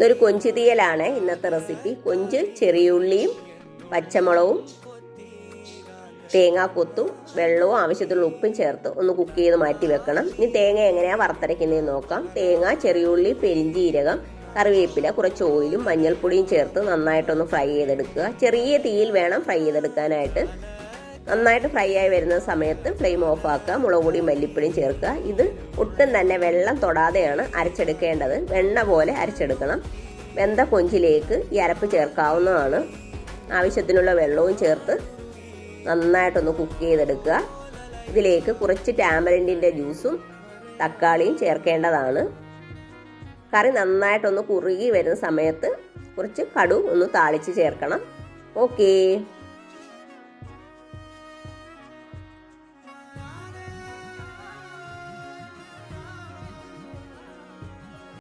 ഇന്നൊരു കൊഞ്ച് തീയലാണ്. ഇന്നത്തെ റെസിപ്പി കൊഞ്ച് ചെറിയുള്ളിയും പച്ചമുളകും തേങ്ങാക്കൊത്തും വെള്ളവും ആവശ്യത്തിനുള്ള ഉപ്പും ചേർത്ത് ഒന്ന് കുക്ക് ചെയ്ത് മാറ്റി വെക്കണം. ഇനി തേങ്ങ എങ്ങനെയാണ് വറുത്തരയ്ക്കുന്നതെന്ന് നോക്കാം. തേങ്ങ ചെറിയുള്ളി പെരിഞ്ചീരകം കറിവേപ്പില കുറച്ച് ഓയിലും മഞ്ഞൾപ്പൊടിയും ചേർത്ത് നന്നായിട്ടൊന്ന് ഫ്രൈ ചെയ്തെടുക്കുക. ചെറിയ തീയിൽ വേണം ഫ്രൈ ചെയ്തെടുക്കാനായിട്ട്. നന്നായിട്ട് ഫ്രൈ ആയി വരുന്ന സമയത്ത് ഫ്ലെയിം ഓഫ് ആക്കുക. മുളക് പൊടിയും മല്ലിപ്പൊടിയും ചേർക്കുക. ഇത് ഒട്ടും തന്നെ വെള്ളം തൊടാതെയാണ് അരച്ചെടുക്കേണ്ടത്. വെണ്ണ പോലെ അരച്ചെടുക്കണം. വെന്ത കൊഞ്ചിലേക്ക് ഈ അരപ്പ് ചേർക്കാവുന്നതാണ്. ആവശ്യത്തിനുള്ള വെള്ളവും ചേർത്ത് നന്നായിട്ടൊന്ന് കുക്ക് ചെയ്തെടുക്കുക. ഇതിലേക്ക് കുറച്ച് ടാമറിന്റെ ജ്യൂസും തക്കാളിയും ചേർക്കേണ്ടതാണ്. കറി നന്നായിട്ടൊന്ന് കുറുകി വരുന്ന സമയത്ത് കുറച്ച് കടു ഒന്ന് താളിച്ച് ചേർക്കണം. ഓക്കേ.